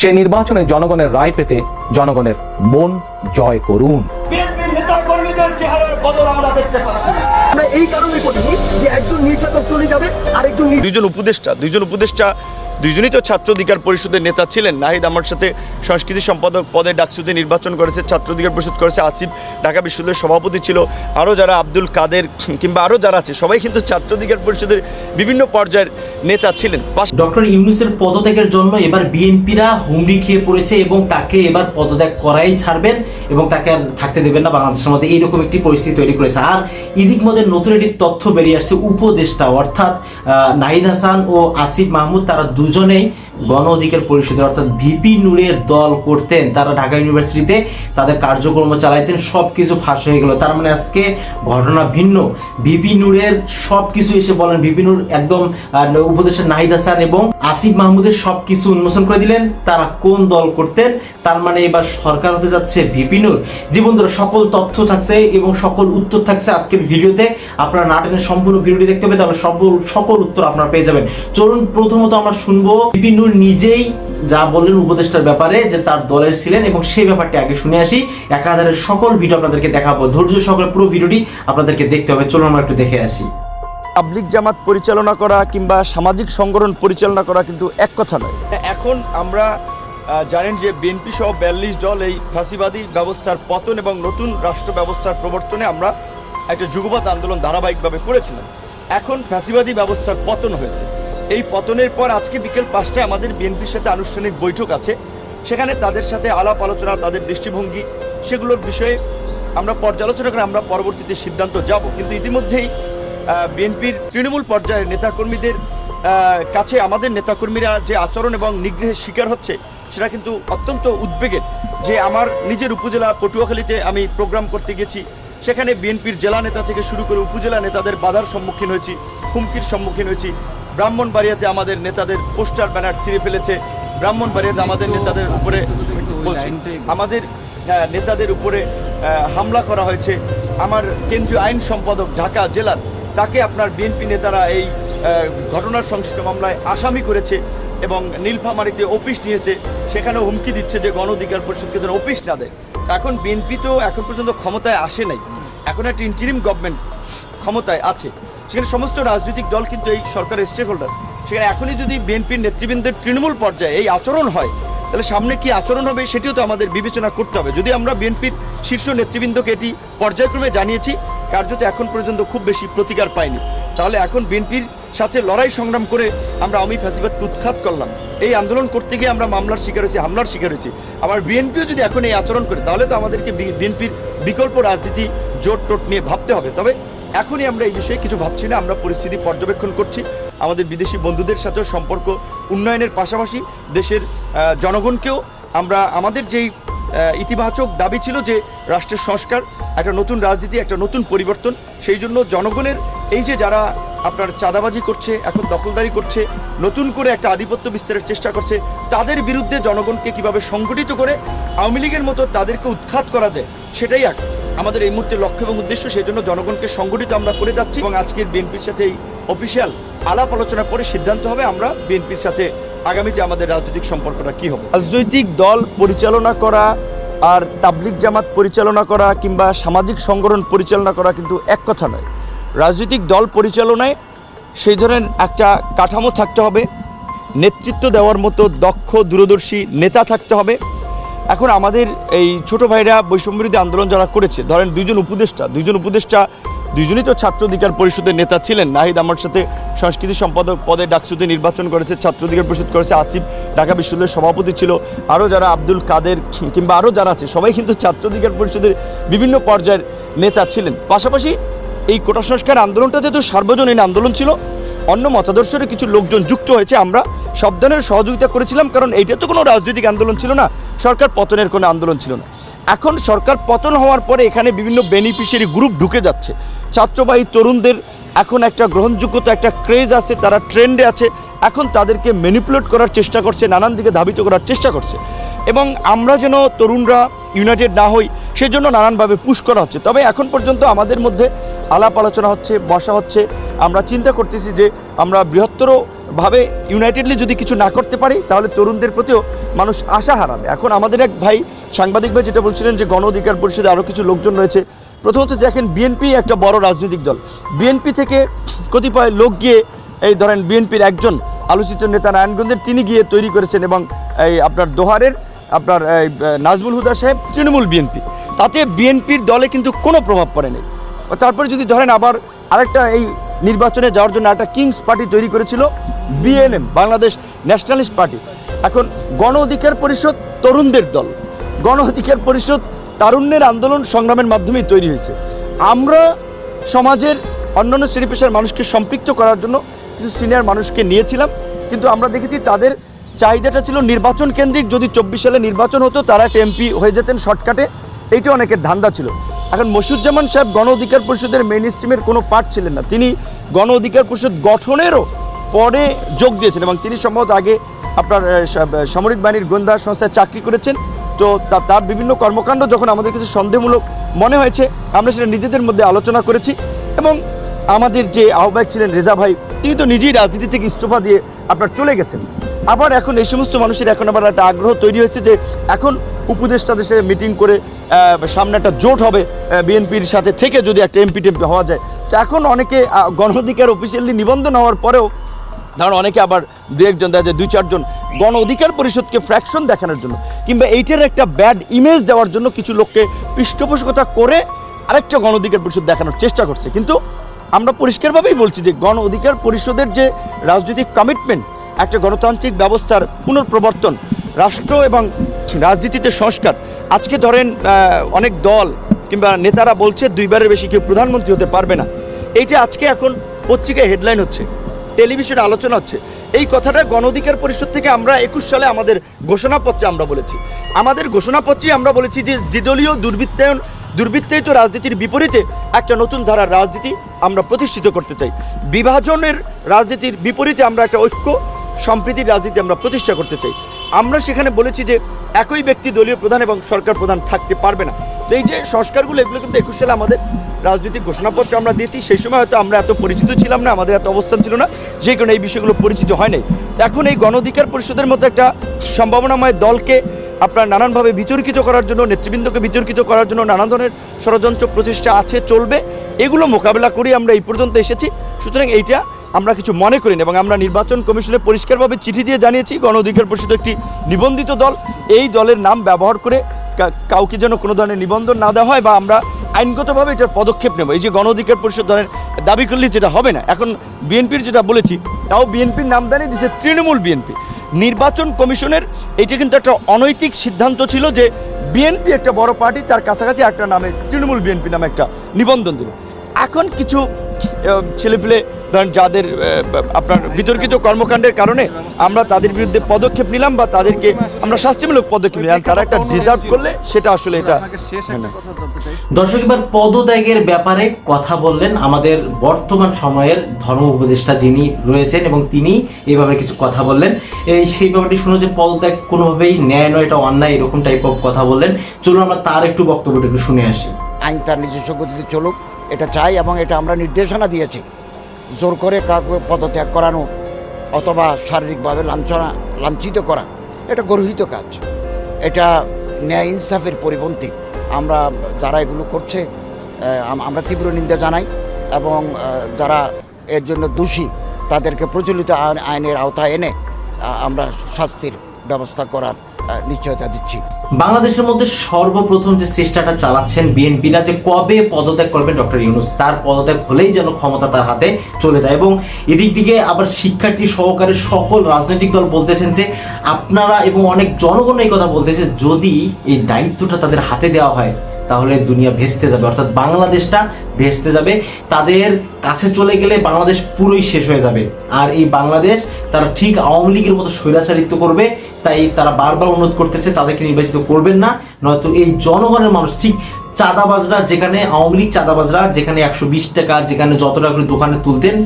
সেই নির্বাচনে জনগণের রায় পেতে জনগণের মন জয় করুন। বিএনপির নেতা কর্মীদের চেহারার বদল আমরা দেখতে পাচ্ছি। আমরা এই কারণে করিনি যে একজন নির্যাতক চলে যাবে আরেকজন দুইজন উপদেষ্টা দুইজন উপদেষ্টা দুইজনই তো ছাত্র অধিকার পরিষদের নেতা ছিলেন। নাহিদ আমার সাথে সংস্কৃতি সম্পাদক পদে ডাকসুতে নির্বাচন করেছে ছাত্র অধিকার পরিষদ করেছে, আসিফ ঢাকা বিশ্ববিদ্যালয়ের সভাপতি ছিল। আরও যারা আব্দুল কাদের কিংবা আরও যারা আছে, সবাই কিন্তু ছাত্র অধিকার পরিষদের বিভিন্ন পর্যায়ের নেতা ছিলেন। ডক্টর ইউনুসের পদত্যাগের জন্য এবার বিএনপিরা হুমড়ি খেয়ে পড়েছে এবং তাকে এবার পদত্যাগ করাই ছাড়বেন এবং তাকে আর থাকতে দেবেন না বাংলাদেশের মধ্যে। এইরকম একটি পরিস্থিতি তৈরি করেছে। আর ইদিক মধ্যে নতুন একটি তথ্য বেরিয়ে আসছে উপদেষ্টা অর্থাৎ নাহিদ হাসান ও আসিফ মাহমুদ, তারা দুজনেই গণ অধিকার পরিষদের অর্থাৎ ভিপি নূরের দল করতেন, তারা ঢাকা ইউনিভার্সিটিতে তাদের কার্যক্রম চালাইতেন সব কিছু ফাঁস হয়ে গেল। তার মানে আজকে ঘটনা ভিন্ন। ভিপি নূরের সব কিছু এসে বলেন, ভিপি নূর একদম উপদেষ্টা নাহিদ হাসান এবং আসিফ মাহমুদের সব কিছু উন্মোচন করে দিলেন। তারা কোন দল করতেন? তার মানে এবার সরকার হতে যাচ্ছে ভিপি নূর। জীবন ধরে সকল তথ্য থাকছে এবং সকল উত্তর থাকছে আজকের ভিডিওতে। আপনারা নাটকের সম্পূর্ণ ভিডিওটি দেখতে হবে সকল সকল উত্তর আপনারা পেয়ে যাবেন। চলুন, প্রথমত আমরা শুনব ভিপি নূর নিজেই যা বললেন উপদেষ্টার ব্যাপারে যে তার দলের ছিলেন এবং সেই ব্যাপারটি আগে শুনে আসি। একাধারের সকল ভিডিও আপনাদেরকে দেখাবো। ধৈর্য সকল পুরো ভিডিওটি আপনাদেরকে দেখতে হবে। চলুন আমরা একটু দেখে আসি। পাবলিক জামাত পরিচালনা করা কিংবা সামাজিক সংগঠন পরিচালনা করা কিন্তু এক কথা নয়। এখন আমরা জানেন যে বিএনপি সহ বিয়াল্লিশ দল এই ফাঁসিবাদী ব্যবস্থার পতন এবং নতুন রাষ্ট্র ব্যবস্থার প্রবর্তনে আমরা একটা যুগপৎ আন্দোলন ধারাবাহিকভাবে করেছিলাম। এখন ফ্যাসিবাদী ব্যবস্থার পতন হয়েছে। এই পতনের পর আজকে বিকেল পাঁচটায় আমাদের বিএনপির সাথে আনুষ্ঠানিক বৈঠক আছে। সেখানে তাদের সাথে আলাপ আলোচনা, তাদের দৃষ্টিভঙ্গি সেগুলোর বিষয়ে আমরা পর্যালোচনা করে আমরা পরবর্তীতে সিদ্ধান্ত যাব। কিন্তু ইতিমধ্যেই বিএনপির তৃণমূল পর্যায়ের নেতাকর্মীদের কাছে আমাদের নেতাকর্মীরা যে আচরণ এবং নিগ্রহের শিকার হচ্ছে, সেটা কিন্তু অত্যন্ত উদ্বেগের। যে আমার নিজের উপজেলা পটুয়াখালীতে আমি প্রোগ্রাম করতে গেছি, সেখানে বিএনপির জেলা নেতা থেকে শুরু করে উপজেলা নেতাদের বাধার সম্মুখীন হয়েছি, হুমকির সম্মুখীন হয়েছি। ব্রাহ্মণবাড়িয়াতে আমাদের নেতাদের পোস্টার, ব্যানার ছিঁড়ে ফেলেছে ব্রাহ্মণবাড়িয়াতে আমাদের নেতাদের উপরে আমাদের নেতাদের উপরে হামলা করা হয়েছে। আমার কেন্দ্রীয় আইন সম্পাদক ঢাকা জেলার, তাকে আপনার বিএনপি নেতারা এই ঘটনার সংশ্লিষ্ট মামলায় আসামি করেছে এবং নীলফামারীতে অফিস নিয়েছে। সেখানে হুমকি দিচ্ছে যে গণ অধিকার পরিষদকে যেন অফিস না দেয়। এখন বিএনপি তো এখন পর্যন্ত ক্ষমতায় আসে নাই। এখন একটা ইন্টারিম গভর্নমেন্ট ক্ষমতায় আছে। সেখানে সমস্ত রাজনৈতিক দল কিন্তু এই সরকারের স্টেক হোল্ডার সেখানে এখনই যদি বিএনপির নেতৃবৃন্দের তৃণমূল পর্যায়ে এই আচরণ হয়, তাহলে সামনে কি আচরণ হবে সেটিও তো আমাদের বিবেচনা করতে হবে। যদি আমরা বিএনপির শীর্ষ নেতৃবৃন্দকে এটি পর্যায়ক্রমে জানিয়েছি, কার্যত এখন পর্যন্ত খুব বেশি প্রতিকার পাইনি। তাহলে এখন বিএনপির সাথে লড়াই সংগ্রাম করে আমরা আমি ফ্যাসিবাদকে উৎখাত করলাম। এই আন্দোলন করতে গিয়ে আমরা মামলার শিকার হয়েছি, হামলার শিকার হয়েছি। আবার বিএনপিও যদি এখন এই আচরণ করে, তাহলে তো আমাদেরকে বিএনপির বিকল্প রাজনীতি জোট টোট নিয়ে ভাবতে হবে। তবে এখনই আমরা এই বিষয়ে কিছু ভাবছি না, আমরা পরিস্থিতি পর্যবেক্ষণ করছি। আমাদের বিদেশি বন্ধুদের সাথেও সম্পর্ক উন্নয়নের পাশাপাশি দেশের জনগণকেও আমরা, আমাদের যেই ইতিবাচক দাবি ছিল যে রাষ্ট্রের সংস্কার, একটা নতুন রাজনীতি, একটা নতুন পরিবর্তন, সেই জন্য জনগণের এই যে যারা আপনার চাঁদাবাজি করছে, এখন দখলদারি করছে, নতুন করে একটা আধিপত্য বিস্তারের চেষ্টা করছে, তাদের বিরুদ্ধে জনগণকে কীভাবে সংগঠিত করে আওয়ামী লীগের মতো তাদেরকে উৎখাত করা যায়, সেটাই এক। আমাদের এই মুহূর্তে লক্ষ্য এবং উদ্দেশ্য, সেই জন্য জনগণকে সংগঠিত আমরা করে যাচ্ছি এবং আজকের বিএনপির সাথে এই অফিসিয়াল আলাপ আলোচনা করে সিদ্ধান্ত হবে আমরা বিএনপির সাথে আগামীতে আমাদের রাজনৈতিক সম্পর্কটা কি হবে। রাজনৈতিক দল পরিচালনা করা আর তাবলিক জামাত পরিচালনা করা কিংবা সামাজিক সংগঠন পরিচালনা করা কিন্তু এক কথা নয়। রাজনৈতিক দল পরিচালনায় সেই ধরনের একটা কাঠামো থাকতে হবে, নেতৃত্ব দেওয়ার মতো দক্ষ, দূরদর্শী নেতা থাকতে হবে। এখন আমাদের এই ছোট ভাইরা বৈষম্যবিরোধী আন্দোলন যারা করেছে, ধরেন দুইজন উপদেষ্টা দুইজন উপদেষ্টা, দুইজনই তো ছাত্র অধিকার পরিষদের নেতা ছিলেন। নাহিদ আমার সাথে সংস্কৃতি সম্পাদক পদে ডাকসুতে নির্বাচন করেছে ছাত্র অধিকার পরিষদ করেছে, আসিফ ঢাকা বিশ্ববিদ্যালয়ের সভাপতি ছিল। আরও যারা আব্দুল কাদের কিংবা আরও যারা আছে, সবাই কিন্তু ছাত্র অধিকার পরিষদের বিভিন্ন পর্যায়ের নেতা ছিলেন। পাশাপাশি এই কোটা সংস্কার আন্দোলনটা যেহেতু সার্বজনীন আন্দোলন ছিল অন্য মতাদর্শের কিছু লোকজন যুক্ত হয়েছে। আমরা সব ধরনের সহযোগিতা করেছিলাম, কারণ এইটা তো কোনো রাজনৈতিক আন্দোলন ছিল না। সরকার পতনের কোনো আন্দোলন ছিল না। এখন সরকার পতন হওয়ার পরে এখানে বিভিন্ন বেনিফিশিয়ারি গ্রুপ ঢুকে যাচ্ছে। ছাত্রবাহী তরুণদের এখন একটা গ্রহণযোগ্যতা, একটা ক্রেজ আছে, তারা ট্রেন্ডে আছে। এখন তাদেরকে ম্যানিপুলেট করার চেষ্টা করছে, নানান দিকে ধাবিত করার চেষ্টা করছে। এবং আমরা যেন তরুণরা ইউনাইটেড না হই, সেজন্য নানানভাবে পুশ করা হচ্ছে। তবে এখন পর্যন্ত আমাদের মধ্যে আলাপ আলোচনা হচ্ছে, বসা হচ্ছে। আমরা চিন্তা করতেছি যে আমরা বৃহত্তর ভাবে ইউনাইটেডলি যদি কিছু না করতে পারি, তাহলে তরুণদের প্রতিও মানুষ আশা হারাবে। এখন আমাদের এক ভাই, সাংবাদিক ভাই যেটা বলছিলেন যে গণ অধিকার পরিষদে আরও কিছু লোকজন রয়েছে, প্রথমত দেখেন বিএনপি একটা বড় রাজনৈতিক দল। বিএনপি থেকে কতিপয় লোক গিয়ে, এই ধরেন বিএনপির একজন আলোচিত নেতা নারায়ণগঞ্জের, তিনি গিয়ে তৈরি করেছেন এবং এই আপনার দোহারের আপনার নাজমুল হুদা সাহেব, তৃণমূল বিএনপি। তাতে বিএনপির দলে কিন্তু কোনো প্রভাব পড়েনি তারপরে যদি ধরেন আবার আরেকটা এই নির্বাচনে যাওয়ার জন্য একটা কিংস পার্টি তৈরি করেছিল, বিএনএম, বাংলাদেশ ন্যাশনালিস্ট পার্টি। এখন গণ অধিকার পরিষদ তরুণদের দল। গণ অধিকার পরিষদ তারুণ্যের আন্দোলন সংগ্রামের মাধ্যমেই তৈরি হয়েছে। আমরা সমাজের অন্যান্য শ্রেণি পেশার মানুষকে সম্পৃক্ত করার জন্য কিছু সিনিয়র মানুষকে নিয়েছিলাম, কিন্তু আমরা দেখেছি তাদের চাহিদাটা ছিল নির্বাচন কেন্দ্রিক। যদি চব্বিশ সালে নির্বাচন হতো, তারা একটা এমপি হয়ে যেতেন শর্টকাটে। এইটা অনেকের ধান্দা ছিল। এখন মসুজ্জামান সাহেব গণ অধিকার পরিষদের মেইন স্ট্রিমের কোনো পার্ট ছিলেন না। তিনি গণ অধিকার পরিষদ গঠনেরও পরে যোগ দিয়েছেন এবং তিনি সম্ভবত আগে আপনার সামরিক বাহিনীর গোয়েন্দা সংস্থায় চাকরি করেছেন। তো, তার বিভিন্ন কর্মকাণ্ড যখন আমাদের কাছে সন্দেহমূলক মনে হয়েছে, আমরা সেটা নিজেদের মধ্যে আলোচনা করেছি এবং আমাদের যে আহ্বায়ক ছিলেন রেজা ভাই, তিনি তো নিজেই রাজনীতি থেকে ইস্তফা দিয়ে আপনার চলে গেছেন। আবার এখন এই সমস্ত মানুষের এখন আবার একটা আগ্রহ তৈরি হয়েছে যে এখন উপদেষ্টাদের সাথে মিটিং করে সামনে একটা জোট হবে বিএনপির সাথে থেকে যদি একটা এমপি টেমপি হওয়া যায়। তো এখন অনেকে আহ, গণ অধিকার অফিসিয়ালি নিবন্ধন হওয়ার পরেও ধরুন অনেকে আবার দু একজন দেখা যায় দুই চারজন গণ অধিকার পরিষদকে ফ্র্যাকশন দেখানোর জন্য কিংবা এইটার একটা ব্যাড ইমেজ দেওয়ার জন্য কিছু লোককে পৃষ্ঠপোষকতা করে আরেকটা গণ অধিকার পরিষদ দেখানোর চেষ্টা করছে। কিন্তু আমরা পরিষ্কারভাবেই বলছি যে গণ অধিকার পরিষদের যে রাজনৈতিক কমিটমেন্ট একটা গণতান্ত্রিক ব্যবস্থার পুনঃপ্রবর্তন, রাষ্ট্র এবং রাজনীতিতে সংস্কার। আজকে ধরেন অনেক দল কিংবা নেতারা বলছে দুইবারের বেশি কেউ প্রধানমন্ত্রী হতে পারবে না। এইটা আজকে এখন পত্রিকায় হেডলাইন হচ্ছে টেলিভিশনে আলোচনা হচ্ছে। এই কথাটা গণ অধিকার পরিষদ থেকে আমরা একুশ সালে আমাদের ঘোষণাপত্রে আমরা বলেছি। আমাদের ঘোষণাপত্রে আমরা বলেছি যে দ্বিদলীয় দুর্বৃত্তায়ন, দুর্বৃত্তায়িত রাজনীতির বিপরীতে একটা নতুন ধারার রাজনীতি আমরা প্রতিষ্ঠিত করতে চাই। বিভাজনের রাজনীতির বিপরীতে আমরা একটা ঐক্য সম্প্রীতির রাজনীতি আমরা প্রতিষ্ঠা করতে চাই। আমরা সেখানে বলেছি যে একই ব্যক্তি দলীয় প্রধান এবং সরকার প্রধান থাকতে পারবে না। তো এই যে সংস্কারগুলো, এগুলো কিন্তু একুশ সালে আমাদের রাজনৈতিক ঘোষণাপত্র আমরা দিয়েছি। সেই সময় হয়তো আমরা এত পরিচিত ছিলাম না, আমাদের এত অবস্থান ছিল না, যে কারণে এই বিষয়গুলো পরিচিত হয় নাই। এখন এই গণ অধিকার পরিষদের মতো একটা সম্ভাবনাময় দলকে আপনার নানানভাবে বিতর্কিত করার জন্য, নেতৃবৃন্দকে বিতর্কিত করার জন্য নানান ধরনের ষড়যন্ত্র প্রচেষ্টা আছে, চলবে। এগুলো মোকাবেলা করে আমরা এই পর্যন্ত এসেছি। সুতরাং এইটা আমরা কিছু মনে করি না এবং আমরা নির্বাচন কমিশনে পরিষ্কারভাবে চিঠি দিয়ে জানিয়েছি, গণ অধিকার পরিষদ একটি নিবন্ধিত দল। এই দলের নাম ব্যবহার করে কাউকে যেন কোনো ধরনের নিবন্ধন না দেওয়া হয় বা আমরা আইনগতভাবে এটার পদক্ষেপ নেব। এই যে গণ অধিকার পরিষদ ধরেন দাবি করলে যেটা হবে না, এখন বিএনপির যেটা বলেছি, তাও বিএনপির নাম দাঁড়িয়ে দিচ্ছে তৃণমূল বিএনপি। নির্বাচন কমিশনের এটা কিন্তু একটা অনৈতিক সিদ্ধান্ত ছিল যে বিএনপি একটা বড় পার্টি, তার কাছাকাছি একটা নামে তৃণমূল বিএনপি নামে একটা নিবন্ধন দিল। এখন কিছু ছেলেপিলে ধরেন যাদের আপনার বিতর্কিত কর্মকাণ্ডের কারণে আমরা তাদের বিরুদ্ধে পদক্ষেপ নিলাম বা তাদেরকে আমরা শাস্তিমূলক পদক্ষেপ নিলাম তারা একটা ডিজার্ভ করলে সেটা আসলে এটা দর্শক এবার পদত্যাগের ব্যাপারে কথা বললেন আমাদের বর্তমান সময়ের ধর্ম উপদেষ্টা যিনি রয়েছেন এবং তিনি এই ব্যাপারে কিছু কথা বললেন। এই সেই ব্যাপারটি শুনে যে পদত্যাগ কোনোভাবেই ন্যায় নয় এটা অন্যায় এরকম টাইপ অফ কথা বললেন। চলুন আমরা তার একটু বক্তব্যটা একটু শুনে আসি। আইন তার নিজস্ব গতিতে চলুক এটা চাই এবং এটা আমরা নির্দেশনা দিয়েছি। জোর করে কাউকে পদত্যাগ করানো অথবা শারীরিকভাবে লাঞ্ছনা, লাঞ্ছিত করা, এটা গর্হিত কাজ। এটা ন্যায় ইনসাফের পরিপন্থী। আমরা যারা এগুলো করছে আমরা তীব্র নিন্দা জানাই এবং যারা এর জন্য দোষী, তাদেরকে প্রচলিত আইন- আইনের আওতায় এনে আমরা শাস্তির ব্যবস্থা করার নিশ্চয়তা দিচ্ছি। বাংলাদেশের মধ্যে সর্বপ্রথম যে চেষ্টাটা চালাচ্ছেন বিএনপিরা যে কবে পদত্যাগ করবেন ডক্টর ইউনুস, তার পদত্যাগ হলেই যেন ক্ষমতা তার হাতে চলে যায়। এবং এদিক দিকে আবার শিক্ষার্থী সহকারে সকল রাজনৈতিক দল বলতেছেন যে, আপনারা এবং অনেক জনগণ এই কথা বলতেছে, যদি এই দায়িত্বটা তাদের হাতে দেওয়া হয়, তাহলে দুনিয়া ভেস্তে যাবে। অর্থাৎ বাংলাদেশটা ভেস্তে যাবে। তাদের কাছে চলে গেলে বাংলাদেশ পুরোই শেষ হয়ে যাবে। আর এই বাংলাদেশ তারা ঠিক আওয়ামী লীগের মতো স্বৈরাচারিত্ব করবে তাই তারা বারবার অনুরোধ করতেছে, তাদেরকে নির্বাচিত করবেন না। নয়তো এই জনগণের মানুষ, ঠিক চাঁদাবাজরা যেখানে, আওয়ামী লীগ চাঁদাবাজরা যেখানে একশো বিশ টাকা, যেখানে যত টাকা দোকানে তুলতেন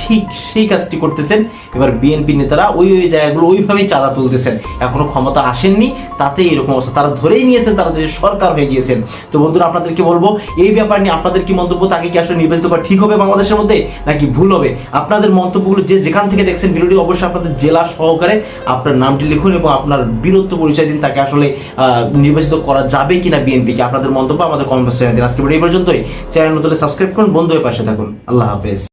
ঠিক সেই কাজটি করতেছেন। এবার বিএনপি নেতারা ওই ওই জায়গাগুলো ওইভাবেই চাঁদা তুলতেছেন। এখনও ক্ষমতা আসেননি তাতে এরকম অবস্থা। তারা ধরেই নিয়েছেন, তারা দেশের সরকার হয়ে গিয়েছেন। তো বন্ধুরা, আপনাদেরকে বলব, এই ব্যাপার নিয়ে আপনাদের কি মন্তব্য? তাকে কি আসলে নির্বাচিত করা ঠিক হবে বাংলাদেশের মধ্যে, নাকি ভুল হবে? আপনাদের মন্তব্যগুলো যে যেখান থেকে দেখছেন ভিডিওটি, অবশ্যই আপনাদের জেলা সহকারে আপনার নামটি লিখুন এবং আপনার বীরত্ব পরিচয় দিন, তাকে আসলে নির্বাচিত করা যাবে কিনা বিএনপিকে আপনাদের মন্তব্য আমাদের কমেন্ট বক্সে দিন। আজকে এই পর্যন্তই। চ্যানেল নতুন সাবস্ক্রাইব করুন, বন্ধু হয়ে পাশে থাকুন। আল্লাহ হাফেজ।